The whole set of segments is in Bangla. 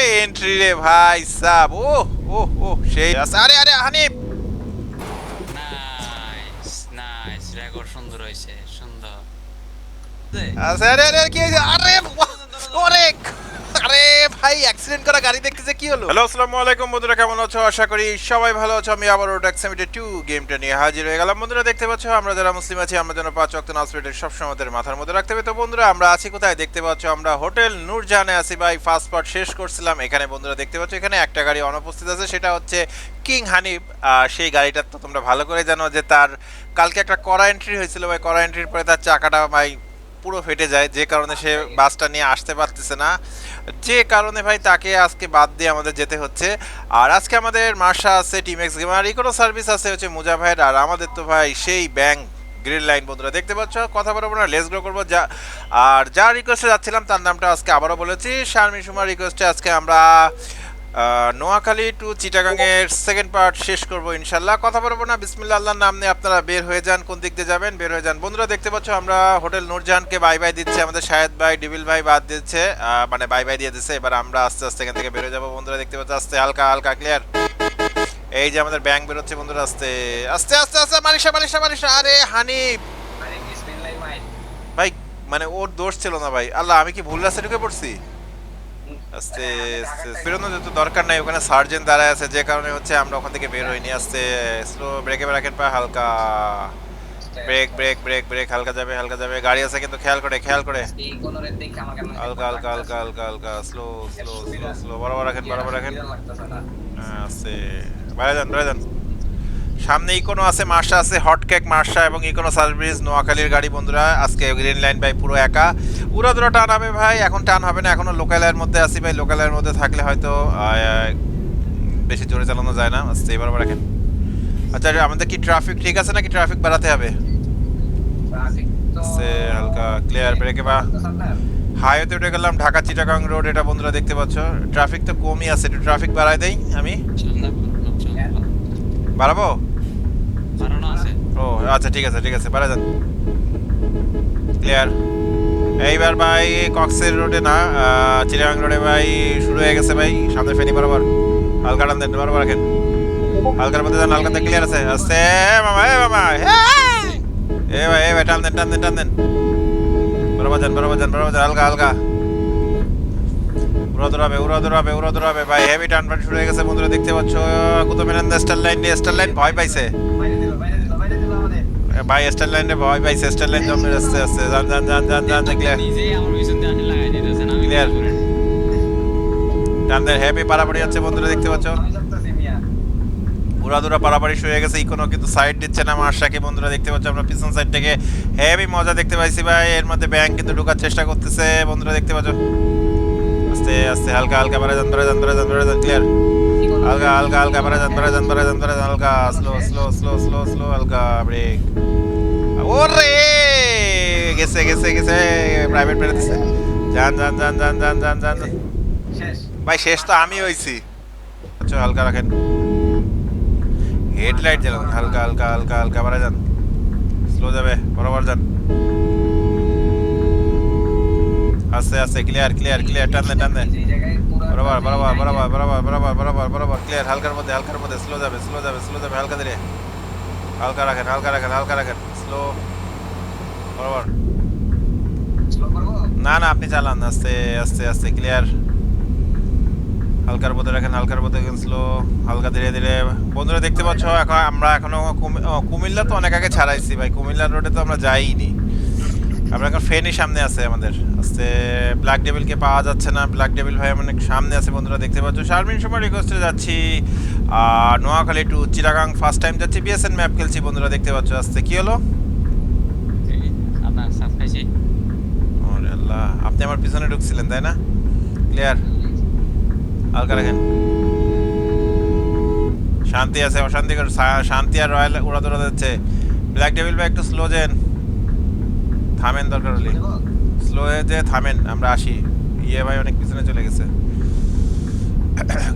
ওরে এন্ট্রি রে ভাই সাব। ও ও ও সেই। আরে আরে হানিফ! নাইস নাইস রেকর্ড সুন্দর হয়েছে সুন্দর। আরে আরে কি? আরে অনেক! ওরে আরে ভাই অ্যাক্সিডেন্ট করা গাড়ি দেখতেছে কি হলো? হ্যালো, আসসালামু আলাইকুম। বন্ধুরা, কেমন আছো? আশা করি সবাই ভালো আছো। আমি আবার ওটা এক্সামিটে টু গেমটা নিয়ে হাজির হয়ে গেলাম। বন্ধুরা, দেখতে পাচ্ছ, আমরা যারা মুসলিম আছি, আমরা যেন পাঁচ অক্ট নাসপেটের সবসময় আমাদের মাথার মধ্যে রাখতে হবে। তো বন্ধুরা, আমরা আছি কোথায়? দেখতে পাচ্ছ, আমরা হোটেল নূরজাহানে আছি ভাই। ফার্স্ট পার্ট শেষ করছিলাম। এখানে বন্ধুরা দেখতে পাচ্ছ, এখানে একটা গাড়ি অনুপস্থিত আছে। সেটা হচ্ছে কিং হানিফ সেই গাড়িটার তো তোমরা ভালো করে জানো যে তার কালকে একটা করা এন্ট্রি হয়েছিল ভাই। করা এন্ট্রির পরে তার চাকাটা ভাই পুরো ফেটে যায় যে কারণে সে বাসটা নিয়ে আসতে পারতেছে না। যে কারণে ভাই তাকে আজকে বাদ দিয়ে আমাদের যেতে হচ্ছে। আর আজকে আমাদের মার্শা আছে team X gamer econo service আছে হচ্ছে মুজা ভাইয়ের। আর আমাদের তো ভাই সেই ব্যাংক গ্রিন লাইন বন্ধুরা দেখতে পাচ্ছ? কথা বলব না লেস গ্রো করব। যা আর যা রিকোয়েস্টে যাচ্ছিলাম তার নামটা আজকে আবারও বলেছি। শারমিন সুমার রিকোয়েস্টে আজকে আমরা নোয়াখালী টু চিটাগাংয়ের সেকেন্ড পার্ট শেষ করব ইনশাল্লাহ কথা বলব না বিসমিল্লা আল্লাহর নাম নিয়ে আপনারা বের হয়ে যান কোন দিক দিয়ে যাবেন? বের হয়ে যান। বন্ধুরা দেখতে পাচ্ছ আমরা হোটেল নূরজাহানকে বাই বাই দিচ্ছে আমাদের শাহেদ ভাই ডিবিল ভাই বাদ দিচ্ছে মানে বাই বাই দিয়ে দিচ্ছে। এবার আমরা আস্তে আস্তে এখান থেকে বের হয়ে যাব। বন্ধুরা দেখতে পাচ্ছ আস্তে হালকা হালকা ক্লিয়ার এই যে আমাদের ব্যাংক বেরোচ্ছে বন্ধুরা আস্তে আস্তে আস্তে আস্তে মারিসা মারিসা মারিসা আরে হানিফ! ভাই মানে ওর দোষ ছিল না ভাই। আল্লাহ আমি কি ভুল রাস্তা ঢুকে পড়ছি? আস্তে আস্তে বেরোনো যেত দরকার নাই ওখানে সার্জেন্ট দাঁড়ায় আছে যে কারণে হচ্ছে আমরা ওখান থেকে বের হইনি আস্তে স্লো ব্রেকে রাখেন পা হালকা। ব্রেক ব্রেক ব্রেক ব্রেক হালকা যাবে হালকা যাবে গাড়ি আছে কিন্তু খেয়াল করে খেয়াল করে। হালকা হালকা হালকা হালকা হালকা স্লো স্লো স্লো স্লো বরাবর রাখেন বরাবর রাখেন। হ্যাঁ, আস্তে। বাইরে যান বাইরে যান সামনে ইকোনো আছে মার্শা আছে হট কেক মার্শা এবং ইকোনো সার্ভিস নোয়াখালীর গাড়ি বন্ধুরা। আজকে গ্রিন লাইন ভাই পুরো একা। উড়াদুরা টান হবে ভাই এখন টান হবে না এখনও লোকালের মধ্যে আছি ভাই। লোকালের মধ্যে থাকলে হয়তো বেশি জোরে চালানো যায় না। আস্তে এবার আবার রাখেন। আচ্ছা আমাদের কি ট্রাফিক ঠিক আছে নাকি? ট্রাফিক বাড়াতে হবে? হালকা ক্লিয়ার ব্রেকে বা হাইওয়েতে উঠে গেলাম ঢাকা চিটাগাং রোড এটা বন্ধুরা দেখতে পাচ্ছ। ট্রাফিক তো কমই আছে একটু ট্রাফিক বাড়াই দেই আমি। বাড়াবো? ও আচ্ছা ঠিক আছে ঠিক আছে, বাড়া যান। ক্লিয়ার এইবার ভাই, কক্সের রোডে না চিরাং রোডে ভাই, শুরু হয়ে গেছে ভাই সামনে ফেনি বরাবর। হালকা টান দেন বরাবর রাখেন। হালকার মধ্যে যান হালকাতে ক্লিয়ার আছে। আস্তে মামা, এ মামা! এ ভাই এ ভাই, টান দেন টান দেন টান দেন। বরাবর যান বরাবর যান বরাবর যান, হালকা হালকা। উড়া দৌড়াবে উড়া দৌড়াবে উড়া দৌড়াবে ভাই হেভি টান শুরু হয়ে গেছে, বন্ধুরা, দেখতে পাচ্ছ, Qutub Minar star line star line ভয় পাইছে। ভাই স্টার লাইনে ভয় পাইছে স্টার লাইন জমে আসছে আসছে যান যান যান যান যান ক্লিয়ার নিজেই আমার পিছন দিয়ে আসে লাগাই দিতেছেন আমি? টানদের হ্যাপি পারাপাড়ি যাচ্ছে বন্ধুরা দেখতে পাচ্ছ? উড়াদুরা পারাপাড়ি শুরু হয়ে গেছে ইকোনো কিন্তু সাইড দিচ্ছে না মার্শাকে বন্ধুরা দেখতে পাচ্ছ আমরা পিছন সাইড থেকে হেভি মজা দেখতে পাইছি ভাই। এর মধ্যে ব্যাংক কিন্তু ঢোকার চেষ্টা করতেছে বন্ধুরা দেখতে পাচ্ছ? আস্তে আস্তে হালকা হালকা বাড়া যান বাড়া যান বাড়া যান ক্লিয়ার হালকা হালকা হালকা পরে যান পরে যান পরে যান পরে যান হালকা slow slow slow slow slow হালকা ব্রেক ওরে! গেছে গেছে গেছে প্রাইভেট পেরেছে যান যান যান যান যান যান যান। ভাই শেষ তো আমি হইছি। আচ্ছা হালকা রাখেন। হেডলাইট জ্বালান হালকা হালকা হালকা হালকা বাড়া যান স্লো যাবে বরাবর যান। আস্তে আস্তে ক্লিয়ার ক্লিয়ার ক্লিয়ার টান দে টান দে বরাবর বরাবর বরাবর বরাবর বরাবর বরাবর বরাবর ক্লিয়ার হালকার মধ্যে হালকার মধ্যে স্লো যাবে স্লো যাবে স্লো যাবে, হালকা ধীরে। হালকা রাখেন হালকা রাখেন হালকা রাখেন স্লো বরাবর। না না, আপনি চালান, আস্তে আস্তে আস্তে ক্লিয়ার হালকার মধ্যে রাখেন, হালকার মধ্যে স্লো হালকা ধীরে ধীরে। বন্ধুরা, দেখতে পাচ্ছ, এখন আমরা এখনও কুমিল্লা তো অনেক আগে ছাড়াইছি, ভাই। কুমিল্লা রোডে তো আমরা যাইনি। আমরা এখন ফেনি সামনে আছে আমাদের। আস্তে ব্ল্যাক ডেভিলকে পাওয়া যাচ্ছে না। ব্ল্যাক ডেভিল ভাই অনেক সামনে আছে বন্ধুরা দেখতে পাচ্ছ। শারমিন সময় রিকোয়েস্টে যাচ্ছি। আর Noakhali to Chittagong first time যাচ্ছি। বিএসএন ম্যাপ খেলছি বন্ধুরা দেখতে পাচ্ছ। আস্তে কি হলো? আল্লাহ আপনি আমার পিছনে ঢুকছিলেন তাই না? ক্লিয়ার হালকা রাখেন শান্তি আছে অশান্তি শান্তি আর রয়্যাল উড়া দৌড়া যাচ্ছে। ব্ল্যাক ডেভিল ভাই একটু স্লো যেন। থামেন দরকার হলে। স্লো যে থামেন, আমরা আসি। ইয়ে ভাই অনেক পিছনে চলে গেছে।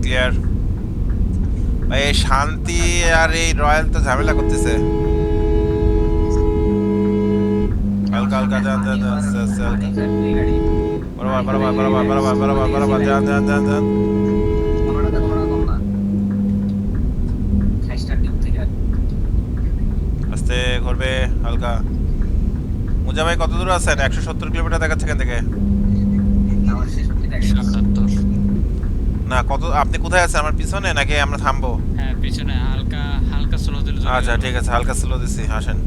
ক্লিয়ার ভাই, এই শান্তি আর এই রয়্যাল তো ঝামেলা করতেছে। হালকা হালকা, যান যান যান যান যান যান। আস্তে ঘুরবে, হালকা। ভাই কত দূর আছেন? একশো সত্তর কিলোমিটার দেখাচ্ছে এখান থেকে। না কত আপনি কোথায় আছেন? আমার পিছনে নাকি আমরা থামবো? হ্যাঁ পিছনে হালকা হালকা স্লো দিলে আচ্ছা ঠিক আছে হালকা স্লো দিছি আসেন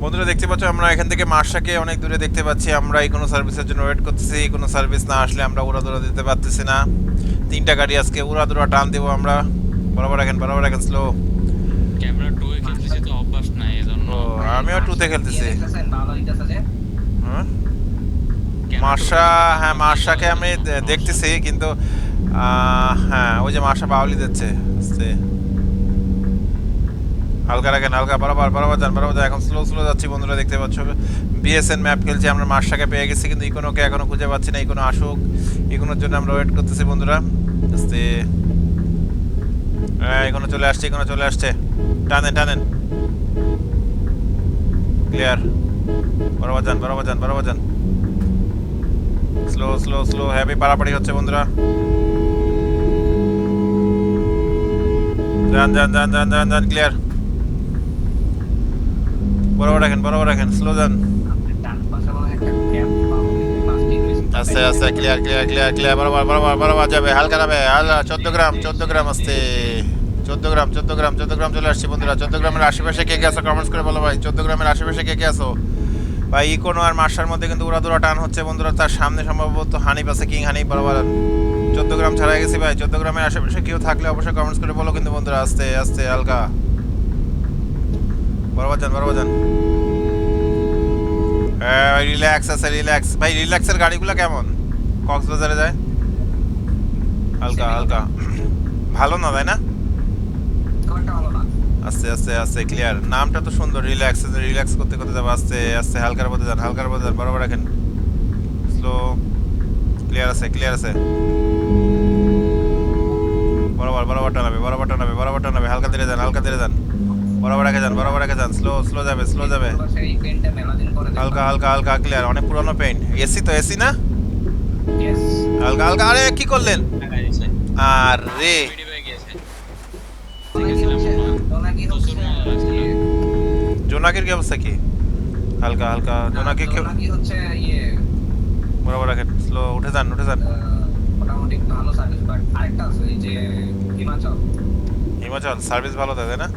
বন্ধুরা দেখতে পাচ্ছ আমরা এখান থেকে মার্শাকে অনেক দূরে দেখতে পাচ্ছি। আমরা এই কোনো সার্ভিসের জন্য ওয়েট করতেছি। কোনো সার্ভিস না আসলে আমরা উড়াদুরা দিতে পারতেছি না। তিনটা গাড়ি আজকে উড়াদুরা টান দেবো আমরা। বরাবর রাখেন বরাবর রাখেন স্লো ক্যামেরা টু এ খেলতেছি তো অভ্যাস নাই এজন্য ও আমিও টুতে খেলতেছি। মার্শা হ্যাঁ মার্শাকে আমি দেখতেছি কিন্তু হ্যাঁ ওই যে মার্শা বাউলি দিচ্ছে। হালকা রাখেন হালকা বরাবর বরাবর যান বরাবর এখন স্লো স্লো যাচ্ছি বন্ধুরা দেখতে পাচ্ছ। বিএসএন ম্যাপ খেলছি আমরা মার্শাকে পেয়ে গেছি কিন্তু ইকোনোকে এখনও খুঁজে পাচ্ছি না ইকোনো আসুক ইকোনোর জন্য আমরা ওয়েট করতেছি বন্ধুরা। আস্তে হ্যাঁ ইকোনো চলে আসছে ইকোনো চলে আসছে। টানেন টানেন। ক্লিয়ার বরাবর যান বরাবর যান বরাবর যান স্লো স্লো স্লো হ্যাভি পারাপাড়ি হচ্ছে বন্ধুরা যান যান যান যান যান যান ক্লিয়ার বরাবর রাখেন বরাবর রাখেন স্লো যান আস্তে আস্তে ক্লিয়ার ক্লিয়ার ক্লিয়ার ক্লিয়ার বরাবর বরাবর বরাবর যাবে হালকা যাবে হালকা চোদ্দ গ্রাম চোদ্দ গ্রাম আস্তে চোদ্দ গ্রাম চোদ্দ গ্রাম চোদ্দ গ্রাম চলে আসছি বন্ধুরা। চোদ্দ গ্রামের আশেপাশে কে কে আছো কমেন্টস করে বলো ভাই? চোদ্দ গ্রামের আশেপাশে কে কে আছো? ভাই, ইকোনো আর মার্শার মধ্যে কিন্তু উড়াদুরা টান হচ্ছে বন্ধুরা। তার সামনে সম্ভবত হানিফ আছে, কিং হানিফ, বরাবর। চোদ্দ গ্রাম ছাড়া গেছি ভাই। চোদ্দ গ্রামের আশেপাশে কেউ থাকলে অবশ্যই কমেন্টস করে বলো কিন্তু বন্ধুরা। আস্তে আস্তে, হালকা। বরাবর যান বরাবর যান। রিল্যাক্স আছে রিল্যাক্স ভাই রিল্যাক্সের গাড়িগুলো কেমন? কক্সবাজারে যায়? হালকা হালকা। ভালো না, তাই না? আস্তে আস্তে আস্তে ক্লিয়ার নামটা তো সুন্দর রিল্যাক্স রিল্যাক্স করতে করতে যাব আস্তে আস্তে হালকার মধ্যে যান হালকার মধ্যে যান বরাবর রাখেন। স্লো ক্লিয়ার আছে ক্লিয়ার আছে। বরাবর বরাবর টানাবে বরাবর টানাবে বরাবর টানাবে হালকা ধীরে যান হালকা ধীরে যান। বরাবর রেখে যান বরাবর রেখে যান স্লো স্লো যাবে স্লো যাবে। হালকা হালকা হালকা ক্লিয়ার অনেক পুরনো পেইন্ট এসি তো এসি না? হালকা হালকা আরে কি করলেন। আর। রে জোনাকির কি অবস্থা কি? হালকা হালকা জোনাকি কি হচ্ছে ইয়ে। বরাবর রাখেন স্লো উঠে যান উঠে যান। মোটামুটি ভালো সার্ভিস বাট আরেকটা আছে এই যে হিমাচল। হিমাচল সার্ভিস ভালো দেয় না?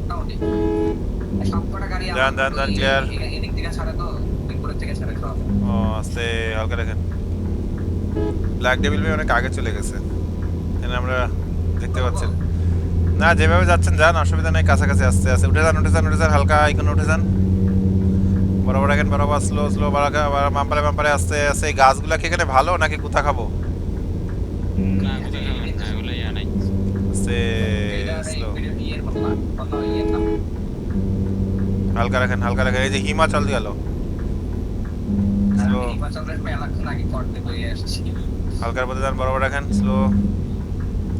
মোটামুটি। সবকটা গাড়ি এদিক থেকে ছাড়ে তো থেকে ছাড়ে সব। ও আস্তে হালকা রাখেন ব্ল্যাক ডেভিল ভাই অনেক আগে চলে গেছে। আমরা দেখতে পাচ্ছেন। না যেভাবে যাচ্ছেন যান অসুবিধা নেই কাছাকাছি আসতে আস্তে। উঠে যান উঠে যান উঠে যান হালকা এখানে উঠে যান। বরাবর রাখেন বরাবর স্লো স্লো বাম্পারে বাম্পারে আসতে আস্তে। এই গাছগুলা কি এখানে ভালো নাকি কোথা খাব? ইয়া হালকা রাখেন হালকা রাখেন। এই যে হিমাচল গেল হালকার মধ্যে যান বরাবর রাখেন স্লো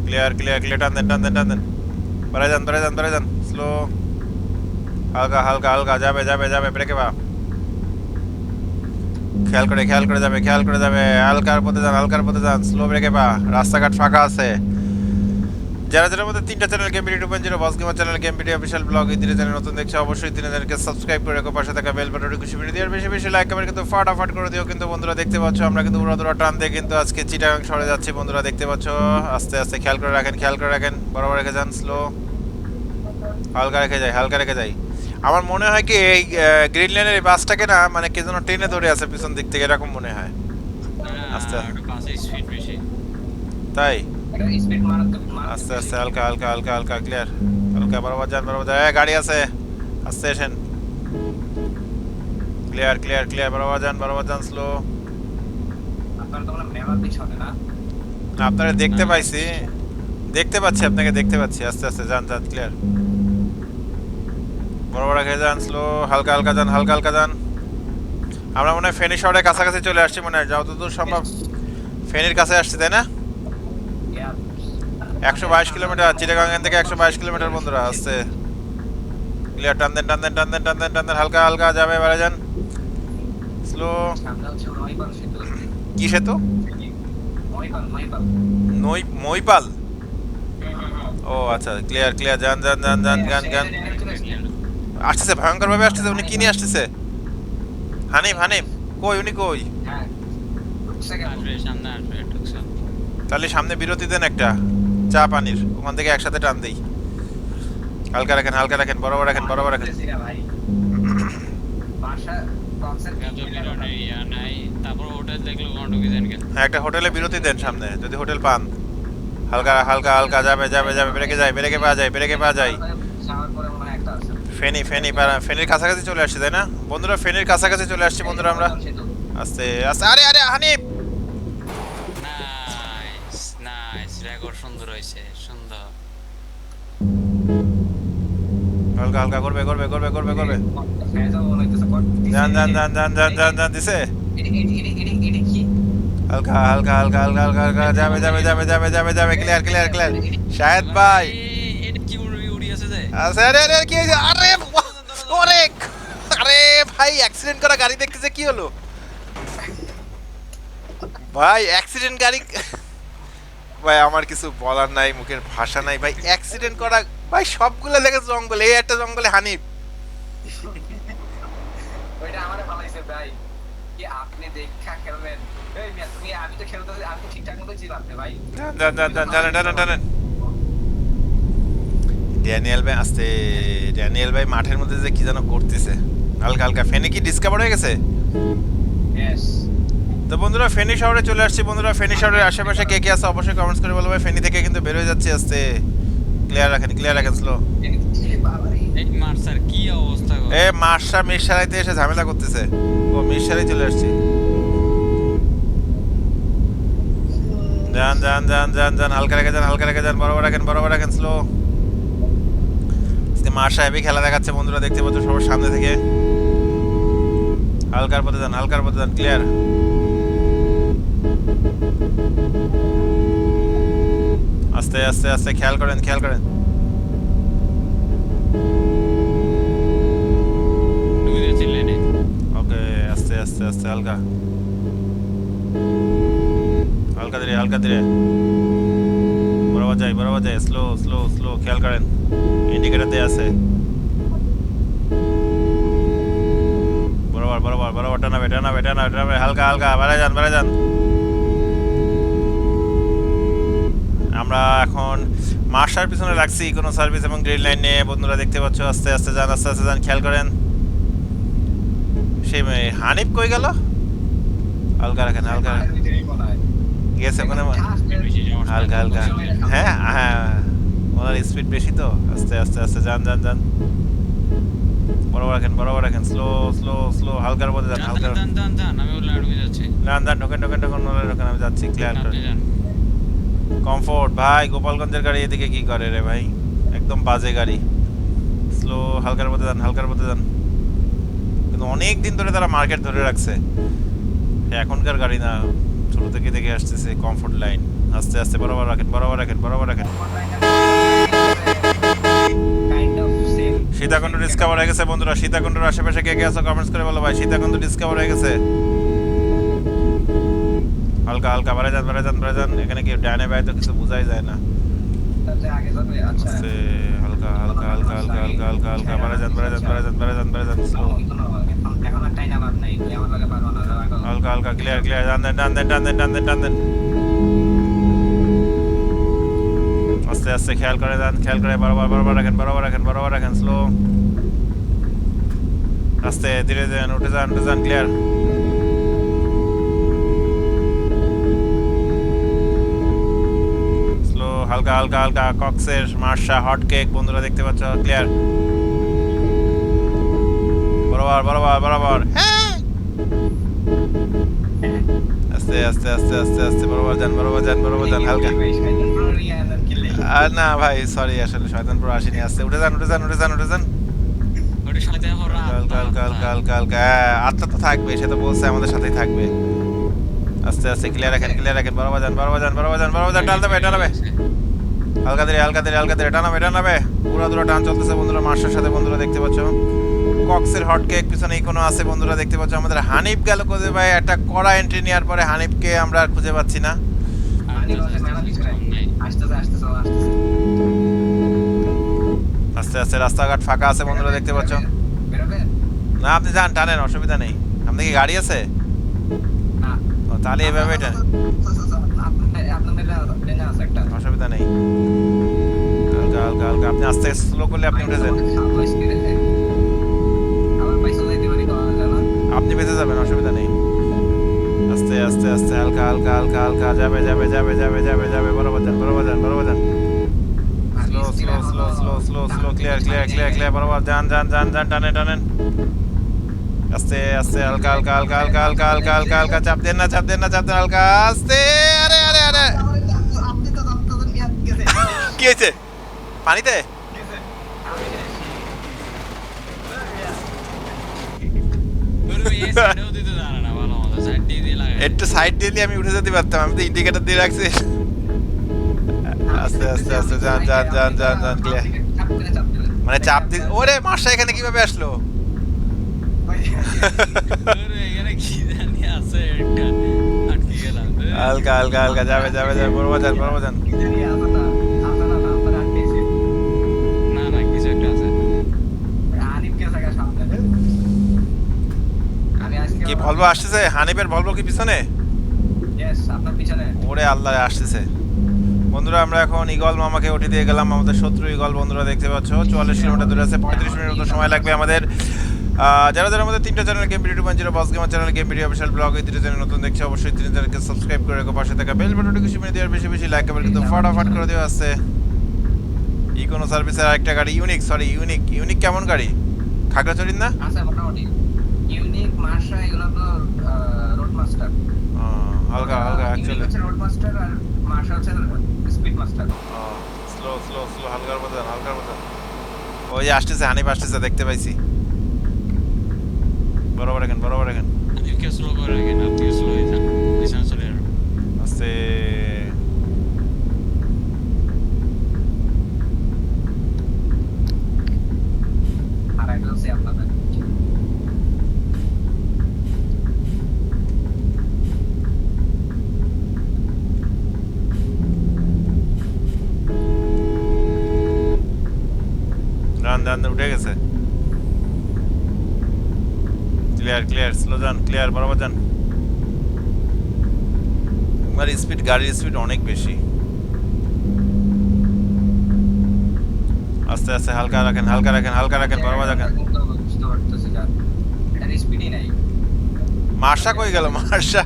ক্লিয়ার ক্লিয়ার ক্লিয়ার টান দেন টান দেন টান দেন। যান বাড়াই যান স্লো হালকা হালকা হালকা, যাবে যাবে যাবে ব্রেকে বা খেয়াল করে খেয়াল করে যাবে, খেয়াল করে যাবে। হালকার পথে যান, হালকার পথে যান। স্লো ব্রেকে বা রাস্তাঘাট ফাঁকা আছে। যারা যারা মধ্যে তিনটা channel game video two point zero boss gamer channel game video official blog এই তিনটা চ্যানেল নতুন দেখছে, অবশ্যই তিন চ্যানেলকে সাবস্ক্রাইব করে রেখো, পাশে থাকা বেল বাটনটি খুশি ভিডিও দিয়ে বেশি বেশি লাইক কমেন্ট কিন্তু ফাটাফাট করে দিও। কিন্তু বন্ধুরা দেখতে পাচ্ছ, আমরা কিন্তু উড়া দুরা টান দিয়ে কিন্তু আজকে চিটাগাং শহরে যাচ্ছি। বন্ধুরা দেখতে পাচ্ছ, আস্তে আস্তে খেয়াল করে রাখেন, খেয়াল করে রাখেন। বরাবর রেখে যান স্লো হালকা রেখে যাই হালকা রেখে যাই। আমার মনে হয় কি এই গ্রিন লাইনের এই বাসটাকে না মানে কে যেন ট্রেনে ধরে আছে পিছন দিক থেকে এরকম মনে হয়। আস্তে। বেশি। তাই? আস্তে আস্তে হালকা হালকা হালকা হালকা ক্লিয়ার হালকা বরাবর যান বরাবর যান গাড়ি আছে। আস্তে এসেন ক্লিয়ার ক্লিয়ার ক্লিয়ার বরাবর যান বরাবর যান স্লো আপনার দেখতে হ্যাঁ। পাইছি। দেখতে পাচ্ছি আপনাকে দেখতে পাচ্ছি। আস্তে আস্তে যান যান ক্লিয়ার বরাবর রেখে যান স্লো হালকা হালকা যান, হালকা হালকা যান। আমরা মনে হয় ফেনী শহরের কাছাকাছি চলে আসছি মনে হয় যতদূর সম্ভব। ফেনীর কাছে আসছি, তাই না? একশো বাইশ কিলোমিটার চিটাগাং থেকে একশো বাইশ কিলোমিটার বন্ধুরা আসছে। ক্লিয়ার টান দেন টান দেন টান দেন টান দেন টান দেন, হালকা হালকা, যাবে, এবারে যান। স্লো কি সেতু? মইপাল? ও আচ্ছা ক্লিয়ার ক্লিয়ার যান যান যান যান, গান গান। আসতেছে ভয়ঙ্কর ভাবে আসতেছে উনি কি নিয়ে আসতেছে? হানিফ হানিফ কই উনি কই? হ্যাঁ তাহলে সামনে বিরতি দেন একটা চা পানির ওখান থেকে একসাথে টান দেই। হালকা রাখেন হালকা রাখেন বরাবর রাখেন বরাবর রাখেন। হ্যাঁ একটা হোটেলে বিরতি দেন সামনে যদি হোটেল পান। হালকা হালকা হালকা যাবে যাবে যাবে ব্রেকে যায় ব্রেকে পাওয়া যায় ব্রেকে পাওয়া যায়। ফেনি ফেনি ফেনির কাছাকাছি চলে আসছি তাই না? বন্ধুরা ফেনির কাছাকাছি চলে আসছি বন্ধুরা আমরা। আস্তে আস্তে আরে আরে হানিফ! নাইস নাইস রেকর্ড সুন্দর হয়েছে সুন্দর। হালকা হালকা করবে করবে করবে করবে করবে। ফেজাও হইতেছে, কট দিছে। কি? হালকা হালকা হালকা হালকা হালকা হালকা যাবে যাবে যাবে যাবে যাবে যাবে ক্লিয়ার ক্লিয়ার ক্লিয়ার শাহেদ ভাই। কি উড়ি উড়ি আছে যে? আরে আরে কি হয়েছে? আরে বাহ! ওরে আরে ভাই অ্যাক্সিডেন্ট করা গাড়ি দেখতেছে কি হলো ভাই অ্যাক্সিডেন্ট গাড়ি ভাই আমার কিছু বলার নাই মুখের ভাষা নাই ভাই অ্যাক্সিডেন্ট করা ভাই সবগুলো দেখে জঙ্গলে এই একটা জঙ্গলে হানিফ ওইটা আমারে ভালাইছে ভাই। কি আপনি দেখা খেলবেন? এই মিয়া, তুমি- আমি তো খেলতেছি, আমি তো ঠিকঠাক মতো ছিলাম ভাই। যান যান যান যান টানেন টানেন টানেন ড্যানিয়েল ভাই আসতে ড্যানিয়েল ভাই মাঠের মধ্যে যে কি যেন করতেছে। হালকা হালকা। ফেনি কি ডিসকভার হয়ে গেছে. তো বন্ধুরা ফেনী শহরে চলে আসছি। বন্ধুরা ফেনী শহরের আশেপাশে কে কে আছে অবশ্যই কমেন্টস করে বলবে। ফেনী থেকে কিন্তু বের হয়ে যাচ্ছে আস্তে। ক্লিয়ার রাখেন ক্লিয়ার রাখেন স্লো এ মাসা মিরসারাইতে এসে ঝামেলা করতেছে। ও মিরসারাই চলে আসছি। যান যান যান যান যান। হালকা রেখে যান হালকা রেখে যান। বরাবর রাখেন বরাবর রাখেন স্লো আজকে মাসা হেভি খেলা দেখাচ্ছে, বন্ধুরা দেখতে পাচ্ছ সবার সামনে থেকে। হালকার পথে যান, হালকার পথে যান ক্লিয়ার আস্তে আস্তে আস্তে, খেয়াল করেন খেয়াল করেন। ওকে, আস্তে আস্তে আস্তে, হালকা। হালকা ধীরে হালকা ধীরে। বরাবর যাই বরাবর যাই স্লো স্লো স্লো খেয়াল করেন। ইন্ডিকেটার আছে। বরাবর বরাবর বরাবর টানাবে টানাবে টানাবে টানাবে হালকা হালকা, বাড়ায় যান বাড়ায় যান। আমরা এখন মার্শার পিছনে রাখছি কোনো সার্ভিস এবং গ্রিন লাইন নিয়ে। বন্ধুরা দেখতে পাচ্ছ, আস্তে আস্তে যান, আস্তে আস্তে যান, খেয়াল করেন। সেই হানিফ কই গেল? হালকা রাখেন, হালকা। গেছে ওখানে হালকা হালকা। হ্যাঁ হ্যাঁ। ওনার স্পিড বেশি তো। আস্তে আস্তে আস্তে যান যান যান। বরাবর রাখেন বরাবর রাখেন। স্লো স্লো স্লো হালকার মধ্যে যান হালকা যান যান যান আমি ঢুকে যাচ্ছি। যান যান ঢোকেন ঢোকেন ঢোকেন ওনারা ঢোকেন। আমি যাচ্ছি ক্লিয়ার যান। কমফোর্ট ভাই গোপালগঞ্জের গাড়ি এদিকে কি করে রে ভাই? একদম বাজে গাড়ি। স্লো হালকার মধ্যে যান হালকার মধ্যে যান। কিন্তু অনেক দিন ধরে তারা মার্কেট ধরে রাখছে। এখনকার গাড়ি না ছোট থেকে দেখে আসতেছে কমফোর্ট লাইন আস্তে আস্তে, বরাবর রাখেন বরাবর রাখেন বরাবর রাখেন. সীতাকুণ্ড ডিসকভার হয়ে গেছে বন্ধুরা, সীতাকুণ্ডের আশেপাশে কে কে আছো কমেন্টস করে বলো ভাই, সীতাকুণ্ড ডিসকভার হয়ে গেছে হালকা হালকা বাড়ে যান বাড়ে যান বাড়ে যান, এখানে কি ডানে বাই তো কিছু বোঝাই যায় না হালকা হালকা হালকা হালকা হালকা হালকা হালকা বাড়ে যান বাড়ে যান বাড়ে যান বাড়ে যান বাড়ে যান। হালকা হালকা ক্লিয়ার ক্লিয়ার টান দেন টান দেন টান দেন টান দেন টান দেন আস্তে আস্তে খেয়াল করে যান খেয়াল করে বরাবর বরাবর রাখেন বরাবর রাখেন বরাবর রাখেন স্লো আস্তে ধীরে যান উঠে যান উঠে যান ক্লিয়ার স্লো হালকা হালকা হালকা কক্সের মার্শা হট কেক বন্ধুরা দেখতে পাচ্ছ ক্লিয়ার বরাবর বরাবর বরাবর আস্তে আস্তে আস্তে আস্তে আস্তে বরাবর যান বরাবর যান বরাবর যান, হালকা। আর না ভাই সরি আসলে শয়তানপুর আসেনি আস্তে। উঠে যান উঠে যান উঠে যান উঠে যান। হ্যাঁ, আত্মা তো থাকবে সে তো বলছে আমাদের সাথেই থাকবে। আস্তে আস্তে ক্লিয়ার রাখেন ক্লিয়ার রাখেন বরাবর যান বরাবর যান বরাবর যান টাল দেবে টাল দেবে হালকা ধীরে হালকা ধীরে হালকা ধীরে টানাবে টানাবে। পুরো দূরে টান চলতেছে বন্ধুরা মার্শার সাথে বন্ধুরা দেখতে পাচ্ছ। কক্সের হট কেক পিছনে কোনো আছে বন্ধুরা দেখতে পাচ্ছ। আমাদের হানিফ গেল কোথায় ভাই? একটা কড়া এন্ট্রি নেওয়ার পরে হানিফকে আমরা আর খুঁজে পাচ্ছি না পানি বসে মেলা পিছনে আসতেছে আসতেছে আসতেছে। আস্তে আস্তে রাস্তাঘাট ফাঁকা আছে বন্ধুরা দেখতে পাচ্ছ? না আপনি যান টানেন অসুবিধা নেই। আপনার কি গাড়ি আছে? ও তাহলে এভাবে টানেন। অসুবিধা নেই। হালকা হালকা হালকা আপনি আস্তে স্লো করলে আপনি উঠে যান। আপনি বেঁচে যাবেন অসুবিধা নেই। আস্তে আস্তে আস্তে হালকা হালকা হালকা হালকা যাবে যাবে যাবে যাবে যাবে যাবে বরাবর যান বরাবর যান বরাবর যান slow slow slow slow slow slow clear clear clear clear বরাবর যান যান যান যান টানেন টানেন আস্তে আস্তে হালকা হালকা হালকা হালকা হালকা হালকা হালকা হালকা চাপ দেন না চাপ দেন না চাপ দেন হালকা আস্তে আরে আরে আরে কি হয়েছে পানিতে ওরে এই সাইডেও দিতে জানে মতো সাইড দিয়ে দিয়ে একটু আমি উঠে যেতে পারতাম আমি তো ইন্ডিকেটর দিয়ে রাখছি। আস্তে আস্তে আস্তে যান যান যান যান যান ক্লিয়ার দিলে চাপ দিলে মানে চাপ দি ওরে মাসা এখানে কীভাবে আসলো? ওরে এখানে কি জানি আছে একটা আটকে গেলাম। হালকা হালকা হালকা যাবে যাবে যাবে বড় যান বড় যান কি ভলভো আসতেছে? হানিফের ভলভো কি পিছনে? পিছনে। ওরে আল্লাহ আসতেছে। বন্ধুরা আমরা এখন ইগল মামাকে ওটি দিয়ে গেলাম আমাদের শত্রু ইগল বন্ধুরা দেখতে পাচ্ছ। চুয়াল্লিশ কিলোমিটার দূরে আছে পঁয়ত্রিশ মিনিট মতো সময় লাগবে আমাদের। যারা যারা আমাদের তিনটা channel game video two point zero boss gamer channel game video official blog এই তিনটা চ্যানেল নতুন দেখছে অবশ্যই তিন চ্যানেলকে সাবস্ক্রাইব করে রেখো পাশে থাকা বেল বাটনটি খুশি মেরে দেওয়ার বেশি বেশি লাইক করবে কিন্তু ফটাফট করে দেওয়া আছে। ইকোনো সার্ভিসের আরেকটা গাড়ি ইউনিক সরি ইউনিক ইউনিক কেমন গাড়ি? খাগড়াছড়ির না? মোটামুটি। মার্শা এগুলো তো রোড মাস্টার হালকা হালকা অ্যাকচুয়ালি হচ্ছে রোড মাস্টার আর মার্শা হচ্ছে speed master slow slow slow হালকার মতো যান, হালকার মতো যান। ওই আসতেছে হানিফ আসতেছে দেখতে পাইছি। বরাবর রাখেন বরাবর রাখেন আপনি স্লো করে রাখেন আপনি স্লো হয়ে যান পিছনে চলে যাবেন আস্তে আর একটা হচ্ছে আপনাদের রান রান উঠে গেছে ক্লিয়ার স্লো যান ক্লিয়ার বরাবর যান। আমার স্পিড গাড়ির স্পিড অনেক বেশি। আস্তে আস্তে হালকা রাখেন হালকা রাখেন হালকা রাখেন বরাবর রাখেন মার্শা কই গেল মার্শা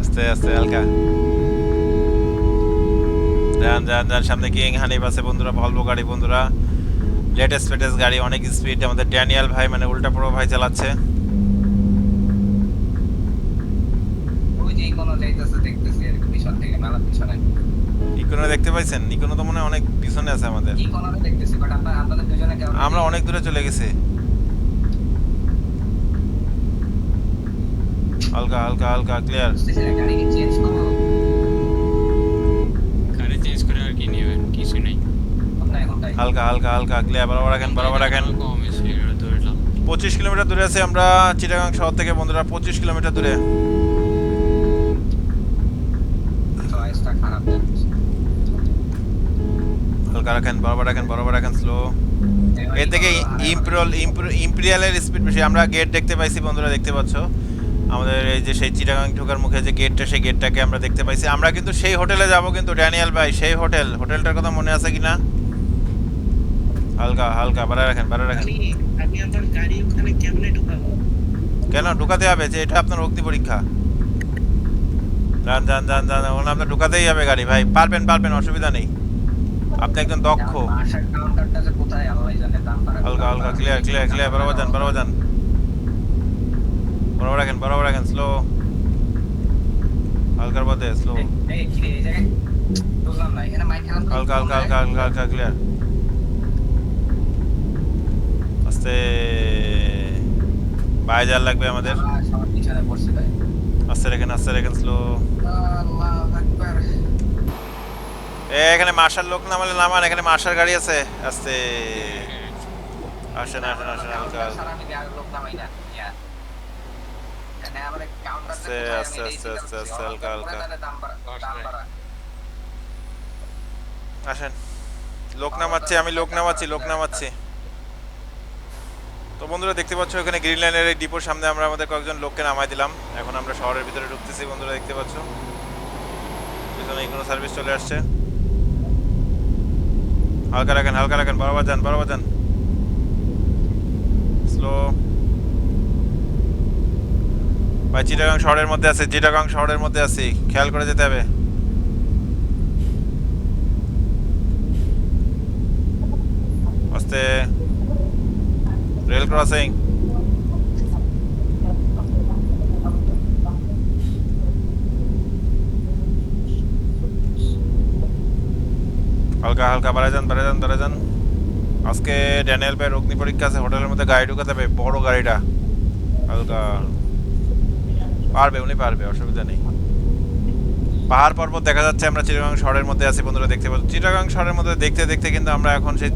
আস্তে আস্তে পিছনে দেন দেন দেন সামনে কিং হানি আছে বন্ধুরা ভলভো গাড়ি বন্ধুরা। লেটেস্ট লেটেস্ট গাড়ি অনেক স্পিড আমাদের ড্যানিয়াল ভাই মানে উল্টা পুরো ভাই চালাচ্ছে। ইকোনো দেখতে পাইছেন? ইকোনো তো মনে অনেক পিছনে আছে আমাদের। আমরা অনেক দূরে চলে গেছি। হালকা হালকা হালকা ক্লিয়ার গাড়ি চেঞ্জ করব? হালকা হালকা হালকা ক্লিয়ার বরাবর রাখেন বরাবর রাখেন। পঁচিশ কিলোমিটার দূরে আছি আমরা চিটাগাং শহর থেকে, বন্ধুরা, পঁচিশ কিলোমিটার দূরে। হালকা রাখেন, বরাবর রাখেন বরাবর রাখেন স্লো এর থেকে ইম্পেরিয়াল ইম্পেরিয়ালের স্পিড বেশি। আমরা গেট দেখতে পাইছি, বন্ধুরা, দেখতে পাচ্ছ? আমাদের এই যে সেই চিটাগাং ঢোকার মুখে যে গেটটা সেই গেটটাকে আমরা দেখতে পাইছি। আমরা কিন্তু সেই হোটেলে যাব কিন্তু, ড্যানিয়াল ভাই, সেই হোটেল হোটেলটার কথা মনে আছে কিনা? হালকা হালকা বাড়ায় রাখেন বাড়ায় রাখেন আমি আমি আমার গাড়ি ওখানে কেমনে ঢুকাবো কেন ঢুকাতে হবে যে এটা আপনার অগ্নি পরীক্ষা যান যান যান যান ওখানে আপনার ঢুকাতেই হবে গাড়ি ভাই পারবেন পারবেন অসুবিধা নেই আপনি একজন দক্ষ হালকা হালকা ক্লিয়ার ক্লিয়ার ক্লিয়ার বরাবর যান বরাবর যান বরাবর রাখেন বরাবর রাখেন স্লো হালকার মধ্যে স্লো হালকা হালকা হালকা হালকা হালকা ক্লিয়ার আস্তে যাওয়ার লাগবে আমাদের। পিছনে পড়ছে আস্তে রেখেন আস্তে রেখেন স্লো এখানে মার্শাল লোক নামালে নামান এখানে মার্শাল গাড়ি আছে। আস্তে। আসেন আসেন আসেন হালকা হালকা। আস্তে, আস্তে, আস্তে, আস্তে, আস্তে, আসেন। লোক নামাচ্ছি আমি লোক নামাচ্ছি লোক নামাচ্ছি। তো বন্ধুরা দেখতে পাচ্ছ, এখানে গ্রিন লাইনের এই ডিপোর সামনে আমরা আমাদের কয়েকজন লোককে নামাই দিলাম। এখন আমরা শহরের ভিতরে ঢুকতেছি বন্ধুরা, দেখতে পাচ্ছ। পিছনে কোনো সার্ভিস চলে আসছে। হালকা রাখেন হালকা রাখেন, বরাবর যান বরাবর যান। স্লো ভাই, চিটাগাং শহরের মধ্যে আছে, চিটাগাং শহরের মধ্যে আছি। খেয়াল করে যেতে হবে। আস্তে। রেল ক্রসিং হালকা হালকা, বাড়ায় যান বাড়ায় যান বাড়ায় যান। আজকে ড্যানিয়েল ভাইয়ের অগ্নি পরীক্ষা আছে হোটেলের মধ্যে গাড়ি ঢুকাতে হবে, বড় গাড়িটা। হালকা। পারবে, উনি পারবে, অসুবিধা নেই। পাহাড় পর্বত দেখা যাচ্ছে, আমরা চিটাগাং শহরের মধ্যে আছি, বন্ধুরা দেখতে পাচ্ছি চিটাগাং শহরের মধ্যে দেখতে দেখতে কিন্তু আমরা এখন সেই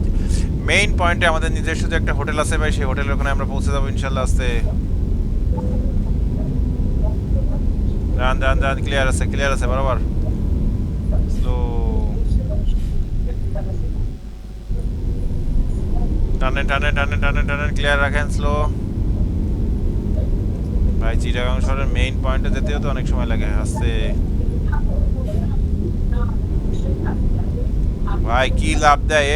মেইন পয়েন্টে আমাদের নিজস্ব যে একটা হোটেল আছে ভাই, সেই হোটেলের ওখানে আমরা পৌঁছে যাব ইনশাল্লাহ আস্তে। যান যান যান ক্লিয়ার আছে ক্লিয়ার আছে, বরাবর। স্লো টানেন টানেন টানেন টানেন টানেন ক্লিয়ার রাখেন স্লো ভাই, চিটাগাং শহরের মেইন পয়েন্টে যেতেও তো অনেক সময় লাগে, আস্তে। ভাই, কি লাভ দেয়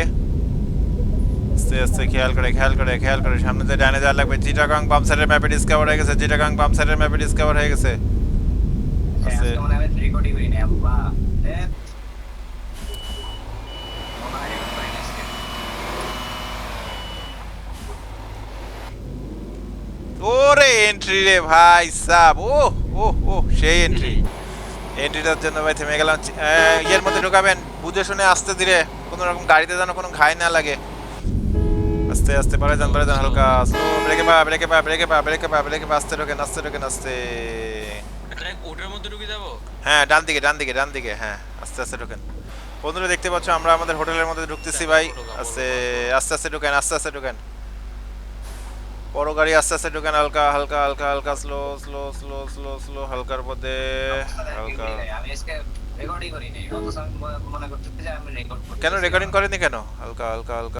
আস্তে আস্তে খেয়াল করে খেয়াল করে খেয়াল করে। সামনে যে ডানে যাওয়া লাগবে চিটাগাং পাম্পসারের ম্যাপে ডিসকাভার হয়ে গেছে চিটাগাং পাম্পসারের ম্যাপে ডিসকাভার হয়ে গেছে। আস্তে হয় আজকে। ওরে এন্ট্রি রে ভাই সাব ও ও ও সেই এন্ট্রি এন্ট্রিটার জন্য ভাই থেমে গেলাম। ইয়ের মধ্যে ঢোকাবেন বুঝে শুনে আস্তে ধীরে। কোনো রকম গাড়িতে যেন কোনো ঘাই না লাগে। আস্তে আস্তে পারে যান পারে যান হালকা। স্লো ব্রেকে পা ব্রেকে পা ব্রেকে পা ব্রেকে পা ব্রেকে পা আস্তে ঢোকেন আস্তে ঢোকেন আস্তে। ট্র্যাক ওটার মধ্যে ঢুকে যাব? হ্যাঁ ডান দিকে ডান দিকে ডান দিকে হ্যাঁ আস্তে আস্তে ঢোকেন। বন্ধুরা দেখতে পাচ্ছ আমরা আমাদের হোটেলের মধ্যে ঢুকতেছি ভাই। আস্তে আস্তে আস্তে ঢোকেন আস্তে আস্তে ঢোকেন। বড় গাড়ি আস্তে আস্তে ঢোকেন হালকা হালকা হালকা হালকা slow slow slow slow slow হালকার মধ্যে হালকা। আমি আজকে রেকর্ডই করি নাই অথচ আমি মনে করতে যে আমি রেকর্ড কেন রেকর্ডিং করেনি কেন? হালকা হালকা হালকা।